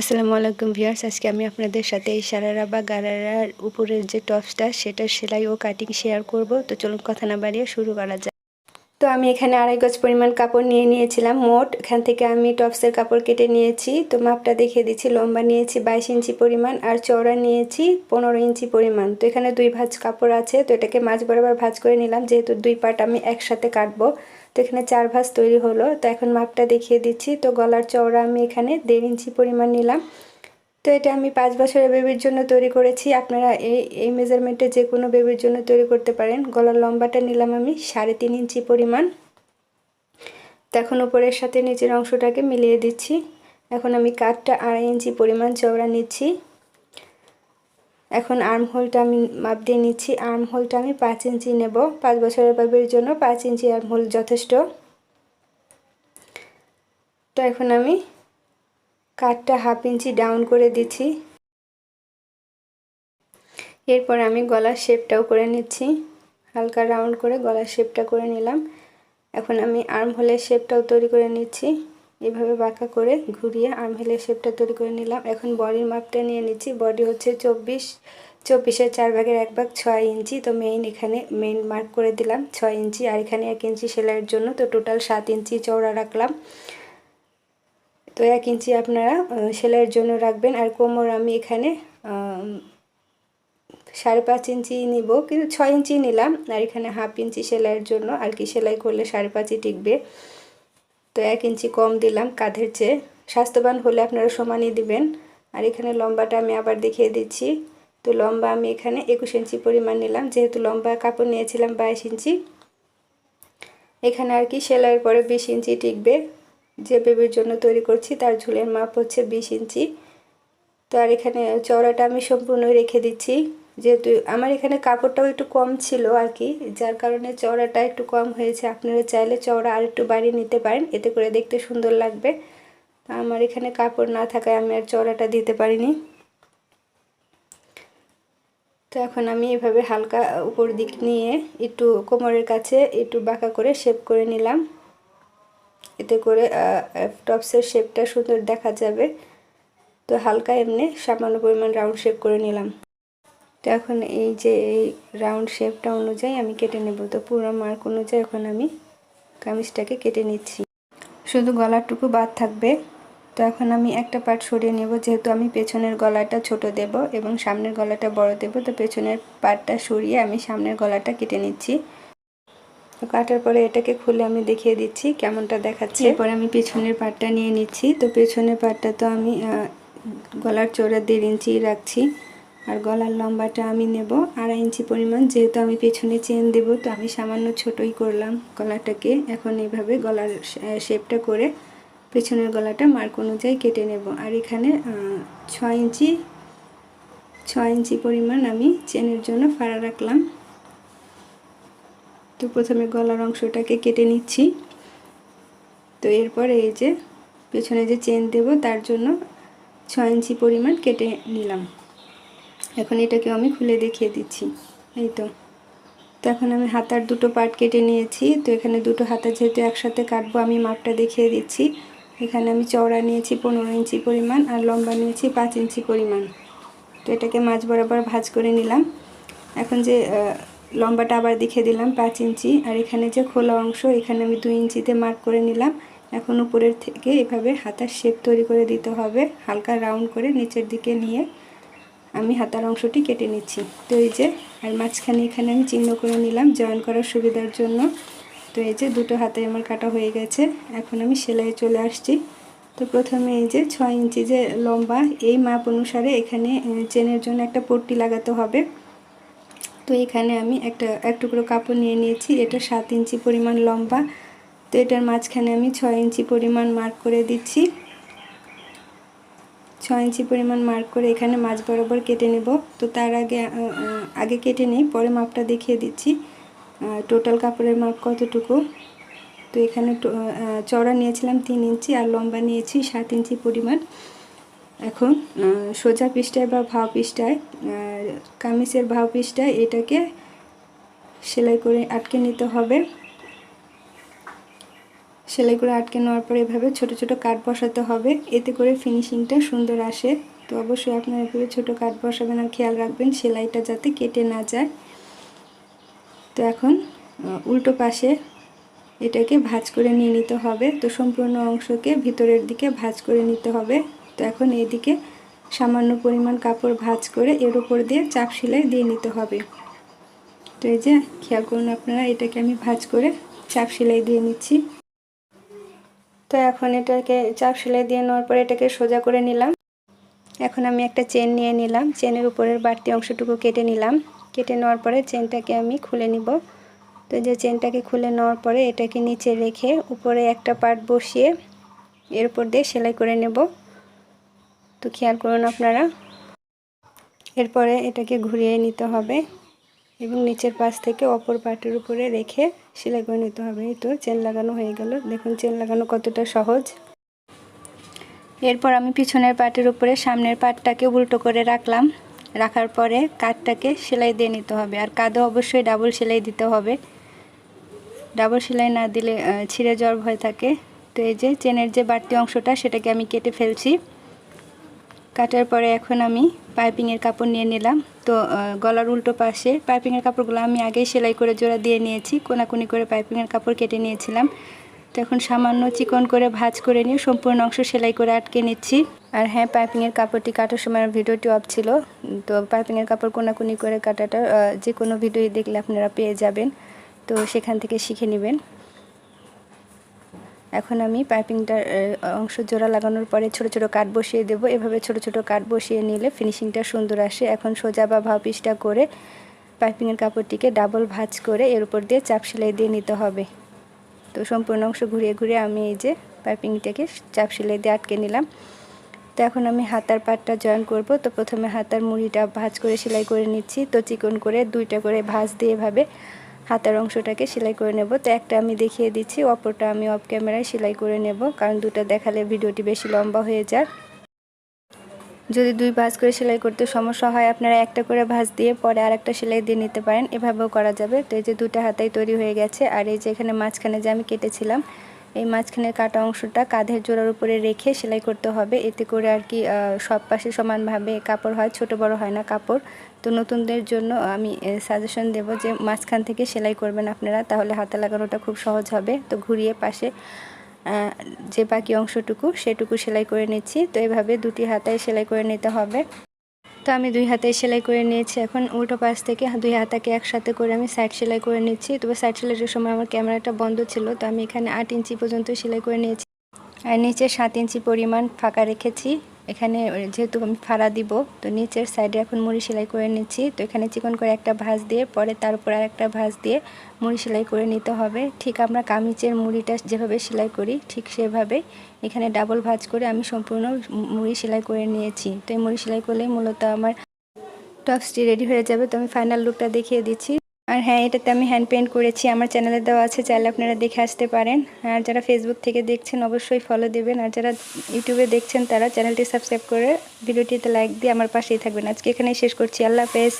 আসসালামু আলাইকুম ভিউয়ার্স, আজকে আমি আপনাদের সাথে এই সারারা বা গারারার উপরের যে টপসটা, সেটা সেলাই ও কাটিং শেয়ার করব। তো চলুন কথা না বাড়িয়ে শুরু করা যায় তো আমি এখানে আড়াই গজ পরিমাণ কাপড় নিয়ে নিয়েছিলাম। মোট এখান থেকে আমি টপসের কাপড় কেটে নিয়েছি। তো মাপটা দেখিয়ে দিচ্ছি। লম্বা নিয়েছি বাইশ ইঞ্চি পরিমাণ আর চওড়া নিয়েছি পনেরো ইঞ্চি পরিমাণ। তো এখানে দুই ভাঁজ কাপড় আছে। তো এটাকে মাঝ বরাবর ভাঁজ করে নিলাম। যেহেতু দুই পার্ট আমি একসাথে কাটবো তো এখানে চার ভাঁজ তৈরি হলো। তো এখন মাপটা দেখিয়ে দিচ্ছি। তো গলার চওড়া আমি এখানে দেড় ইঞ্চি পরিমাণ নিলাম। তো এটা আমি পাঁচ বছরের বেবির জন্য তৈরি করেছি। আপনারা এই এই মেজারমেন্টে যে কোনো বেবির জন্য তৈরি করতে পারেন। গলার লম্বাটা নিলাম আমি সাড়ে তিন ইঞ্চি পরিমাণ। তো এখন উপরের সাথে নিচের অংশটাকে মিলিয়ে দিচ্ছি। এখন আমি কাঠটা আড়াই ইঞ্চি পরিমাণ চওড়া নিচ্ছি। এখন আর্ম হোলটা আমি মাপ দিয়ে নিচ্ছি। আর্ম হোলটা আমি পাঁচ ইঞ্চি নেব। পাঁচ বছরের বেবির জন্য পাঁচ ইঞ্চি আর্ম হোল যথেষ্ট। তো এখন আমি কাঠটা হাফ ইঞ্চি ডাউন করে দিচ্ছি। এরপর আমি গলার শেপটাও করে নিচ্ছি। হালকা রাউন্ড করে গলার শেপটা করে নিলাম। এখন আমি আর্ম হোলের শেপটাও তৈরি করে নিচ্ছি। এভাবে বাঁকা করে ঘুরিয়ে আর্ম হোলের শেপটা তৈরি করে নিলাম। এখন বডির মাপটা নিয়ে নিচ্ছি। বডি হচ্ছে চব্বিশ, চব্বিশের চার ভাগের এক ভাগ ছয় ইঞ্চি। তো মেইন এখানে মেইন মার্ক করে দিলাম ছয় ইঞ্চি আর এখানে এক ইঞ্চি সেলাইয়ের জন্য। তো টোটাল সাত ইঞ্চি চওড়া রাখলাম। তো এক ইঞ্চি আপনারা সেলাইয়ের জন্য রাখবেন। আর কোমর আমি এখানে সাড়ে পাঁচ ইঞ্চি নিব। কিন্তু ছয় ইঞ্চি নিলাম। আর এখানে হাফ ইঞ্চি সেলাইয়ের জন্য। আর কি সেলাই করলে সাড়ে পাঁচই টিকবে। তো এক ইঞ্চি কম দিলাম কাঁধের চেয়ে। স্বাস্থ্যবান হলে আপনারা সমানই দিবেন। আর এখানে লম্বাটা আমি আবার দেখিয়ে দিচ্ছি। তো লম্বা আমি এখানে একুশ ইঞ্চি পরিমাণ নিলাম। যেহেতু লম্বা কাপড় নিয়েছিলাম বাইশ ইঞ্চি। এখানে আর কি সেলাইয়ের পরে বিশ ইঞ্চি টিকবে। যে বেবির জন্য তৈরি করছি তার ঝুলের মাপ হচ্ছে বিশ ইঞ্চি। তো আর এখানে চওড়াটা আমি সম্পূর্ণ রেখে দিচ্ছি। যেহেতু আমার এখানে কাপড়টাও একটু কম ছিল আর কি, যার কারণে চওড়াটা একটু কম হয়েছে। আপনারা চাইলে চওড়া আর একটু বাড়িয়ে নিতে পারেন, এতে করে দেখতে সুন্দর লাগবে। আমার এখানে কাপড় না থাকায় আমি আর চওড়াটা দিতে পারিনি। তো এখন আমি এভাবে হালকা উপর দিক নিয়ে একটু কোমরের কাছে একটু বাঁকা করে শেপ করে নিলাম। এতে করে টপসের শেপটা সুন্দর দেখা যাবে। তো হালকা এমনি সামান্য পরিমাণ রাউন্ড শেপ করে নিলাম। তো এখন এই যে এই রাউন্ড শেপটা অনুযায়ী আমি কেটে নেব। তো পুরো মার্ক অনুযায়ী এখন আমি কামিজটাকে কেটে নিচ্ছি। শুধু গলারটুকু বাদ থাকবে। তো এখন আমি একটা পার্ট সরিয়ে নেব। যেহেতু আমি পেছনের গলাটা ছোট দেব এবং সামনের গলাটা বড় দেব, তো পেছনের পার্টটা সরিয়ে আমি সামনের গলাটা কেটে নিচ্ছি। তো কাটার পরে এটাকে খুলে আমি দেখিয়ে দিচ্ছি কেমনটা দেখাচ্ছে। এরপর আমি পেছনের পাটটা নিয়ে নিচ্ছি। তো পেছনের পাটটা তো আমি গলার চোরা দেড় ইঞ্চি রাখছি। আর গলার লম্বাটা আমি নেব আড়াই ইঞ্চি পরিমাণ। যেহেতু আমি পেছনে চেন দেব, তো আমি সামান্য ছোটই করলাম গলাটাকে। এখন এইভাবে গলার শেপটা করে পেছনের গলাটা মার্ক অনুযায়ী কেটে নেব। আর এখানে ছয় ইঞ্চি ছয় ইঞ্চি পরিমাণ আমি চেনের জন্য ফাড়া রাখলাম। তো প্রথমে গলার অংশটাকে কেটে নিচ্ছি। তো এরপর এই যে পেছনে যে চেন দেব, তার জন্য ছয় ইঞ্চি পরিমাণ কেটে নিলাম। এখন এটাকে আমি খুলে দেখিয়ে দিচ্ছি। এই তো। তো এখন আমি হাতার দুটো পার্ট কেটে নিয়েছি। তো এখানে দুটো হাতা যেহেতু একসাথে কাটবো, আমি মাপটা দেখিয়ে দিচ্ছি। এখানে আমি চওড়া নিয়েছি পনেরো ইঞ্চি পরিমাণ আর লম্বা নিয়েছি পাঁচ ইঞ্চি পরিমাণ। তো এটাকে মাছ বরাবর ভাজ করে নিলাম। এখন যে লম্বাটা আবার দেখে দিলাম, পাঁচ ইঞ্চি। আর এখানে যে খোলা অংশ, এখানে আমি দুই ইঞ্চিতে মার্ক করে নিলাম। এখন উপরের থেকে এভাবে হাতার শেপ তৈরি করে দিতে হবে। হালকা রাউন্ড করে নিচের দিকে নিয়ে আমি হাতার অংশটি কেটে নিচ্ছি। তো এই যে, আর মাঝখানে এখানে আমি চিহ্ন করে নিলাম জয়েন করার সুবিধার জন্য। তো এই যে, দুটো হাতে আমার কাটা হয়ে গেছে। এখন আমি সেলাই চলে আসছি। তো প্রথমে এই যে, ছয় ইঞ্চি যে লম্বা, এই মাপ অনুসারে এখানে চেনের জন্য একটা পট্টি লাগাতে হবে। তো এখানে আমি একটা, এক টুকরো কাপড় নিয়ে নিয়েছি। এটা সাত ইঞ্চি পরিমাণ লম্বা। তো এটার মাঝখানে আমি ছয় ইঞ্চি পরিমাণ মার্ক করে দিচ্ছি। ছয় ইঞ্চি পরিমাণ মার্ক করে এখানে মাছ বরাবর কেটে নেব। তো তার আগে আগে কেটে নেই, পরে মাপটা দেখিয়ে দিচ্ছি। টোটাল কাপড়ের মাপ কতটুকু? তো এখানে চড়া নিয়েছিলাম তিন ইঞ্চি আর লম্বা নিয়েছি সাত ইঞ্চি পরিমাণ। এখন সোজা পিসটায় বা ভাও পিসটায় কামিজের ভাও পিসটায় এটাকে সেলাই করে আটকে নিতে হবে। সেলাই করে আটকে নেওয়ার পরে এভাবে ছোট ছোট কাট বসাতে হবে। এতে করে ফিনিশিংটা সুন্দর আসে। তো অবশ্যই আপনারা এভাবে ছোটো কাট বসাবেন আর খেয়াল রাখবেন সেলাইটা যাতে কেটে না যায়। তো এখন উল্টো পাশে এটাকে ভাজ করে নিয়ে নিতে হবে। তো সম্পূর্ণ অংশকে ভিতরের দিকে ভাজ করে নিতে হবে। তো এখন এদিকে সামান্য পরিমাণ কাপড় ভাজ করে এর উপর দিয়ে চাপ সেলাই দিয়ে নিতে হবে। তো এই যে, খেয়াল করুন আপনারা, এটাকে আমি ভাজ করে চাপ সেলাই দিয়ে নিচ্ছি। তো এখন এটাকে চাপ সেলাই দিয়ে নেওয়ার পরে এটাকে সোজা করে নিলাম। এখন আমি একটা চেন নিয়ে নিলাম। চেনের উপরের বাড়তি অংশটুকু কেটে নিলাম। কেটে নেওয়ার পরে চেনটাকে আমি খুলে নিব। তো যে চেনটাকে খুলে নেওয়ার পরে এটাকে নিচে রেখে উপরে একটা পার্ট বসিয়ে এর উপর দিয়ে সেলাই করে নেব। তো খেয়াল করুন আপনারা। এরপরে এটাকে ঘুরিয়ে নিতে হবে। এবং নিচের পাশ থেকে অপর পাটের উপরে রেখে সেলাই করে নিতে হবে। তো চেন লাগানো হয়ে গেল। দেখুন চেন লাগানো কতটা সহজ। এরপর আমি পিছনের পাটের উপরে সামনের পাটটাকে উল্টো করে রাখলাম। রাখার পরে কাঠটাকে সেলাই দিয়ে নিতে হবে। আর কাঁধে অবশ্যই ডাবল সেলাই দিতে হবে। ডাবল সেলাই না দিলে ছিঁড়ে যাওয়ার ভয় থাকে। তো এই যে চেনের যে বাড়তি অংশটা, সেটাকে আমি কেটে ফেলছি। কাটার পরে এখন আমি পাইপিংয়ের কাপড় নিয়ে নিলাম। তো গলার উল্টো পাশে পাইপিংয়ের কাপড়গুলো আমি আগেই সেলাই করে জোড়া দিয়ে নিয়েছি, কোনাকুনি করে পাইপিংয়ের কাপড় কেটে নিয়েছিলাম। তো এখন সামান্য চিকন করে ভাজ করে নিয়ে সম্পূর্ণ অংশ সেলাই করে আটকে নিচ্ছি। আর হ্যাঁ পাইপিংয়ের কাপড়টি কাটার সময় ভিডিওটি অফ ছিল। তো পাইপিংয়ের কাপড় কোনাকুনি করে কাটাটা যে কোনো ভিডিওই দেখলে আপনারা পেয়ে যাবেন। তো সেখান থেকে শিখে নেবেন। এখন আমি পাইপিংটার অংশ জোড়া লাগানোর পরে ছোট ছোট কাঠ বসিয়ে দেব। এভাবে ছোট ছোট কাঠ বসিয়ে নিলে ফিনিশিংটা সুন্দর আসে। এখন সোজা বা ভাও পিসটা করে পাইপিংয়ের কাপড়টিকে ডাবল ভাঁজ করে এর উপর দিয়ে চাপ সেলাই দিয়ে নিতে হবে। তো সম্পূর্ণ অংশ ঘুরিয়ে ঘুরিয়ে আমি এই যে পাইপিংটাকে চাপ সেলাই দিয়ে আটকে নিলাম। তো এখন আমি হাতার পাটটা জয়েন করব। তো প্রথমে হাতার মুড়িটা ভাঁজ করে সেলাই করে নিচ্ছি। তো চিকন করে দুইটা করে ভাঁজ দিয়ে এভাবে হাতার অংশটাকে সেলাই করে নেব। তো একটা আমি দেখিয়ে দিচ্ছি, অপরটা আমি অফ ক্যামেরায় সেলাই করে নেব, কারণ দুটো দেখালে ভিডিওটি বেশি লম্বা হয়ে যায়। যদি দুই ভাঁজ করে সেলাই করতে সমস্যা হয়, আপনারা একটা করে ভাঁজ দিয়ে পরে আর একটা সেলাই দিয়ে নিতে পারেন। এভাবেও করা যাবে। তো এই যে দুটো হাতাই তৈরি হয়ে গেছে, আর এই যে এখানে মাঝখানে যে আমি কেটেছিলাম এই মাঝখানের কাটা অংশটা কাঁধের জোড়ার উপরে রেখে সেলাই করতে হবে। এতে করে আর কি সব পাশে সমানভাবে কাপড় হয়, ছোট বড় হয় না কাপড়। তো নতুনদের জন্য আমি সাজেশন দেব যে মাঝখান থেকে সেলাই করবেন আপনারা, তাহলে হাতে লাগানোটা খুব সহজ হবে। তো ঘুরিয়ে পাশে যে বাকি অংশটুকু সেটুকু সেলাই করে নিচ্ছি। তো এভাবে দুটি হাতায় সেলাই করে নিতে হবে। তো আমি দুই হাতে সেলাই করে নিয়েছি। এখন উল্টো পাশ থেকে দুই হাতাকে একসাথে করে আমি সাইড সেলাই করে নিচ্ছি। তবে সাইড সেলাইয়ের সময় আমার ক্যামেরাটা বন্ধ ছিল, তো আমি এখানে আট ইঞ্চি পর্যন্ত সেলাই করে নিয়েছি। আর নিচে সাত ইঞ্চি পরিমাণ ফাঁকা রেখেছি। এখানে যেহেতু আমি ফাড়া দিব, তো নিচের সাইডে এখন মুড়ি সেলাই করে নিচ্ছি। তো এখানে চিকন করে একটা ভাঁজ দিয়ে, পরে তার উপর আর একটা ভাঁজ দিয়ে মুড়ি সেলাই করে নিতে হবে। ঠিক আমরা কামিচের মুড়িটা যেভাবে সেলাই করি, ঠিক সেভাবে এখানে ডাবল ভাঁজ করে আমি সম্পূর্ণ মুড়ি সেলাই করে নিয়েছি। তো এই মুড়ি সেলাই করলেই মূলত আমার টপসটি রেডি হয়ে যাবে। তো আমি ফাইনাল লুকটা দেখিয়ে দিচ্ছি। আর হ্যাঁ এটাতে আমি হ্যান্ড পেন্ট করেছি। আমার চ্যানেলে দেওয়া আছে, চাইলে আপনারা দেখে আসতে পারেন। আর যারা ফেসবুক থেকে দেখছেন, অবশ্যই ফলো দেবেন। আর যারা ইউটিউবে দেখছেন, তারা চ্যানেলটি সাবস্ক্রাইব করে ভিডিওটিতে লাইক দিয়ে আমার পাশেই থাকবেন। আজকে এখানেই শেষ করছি। আল্লাহ হাফেজ।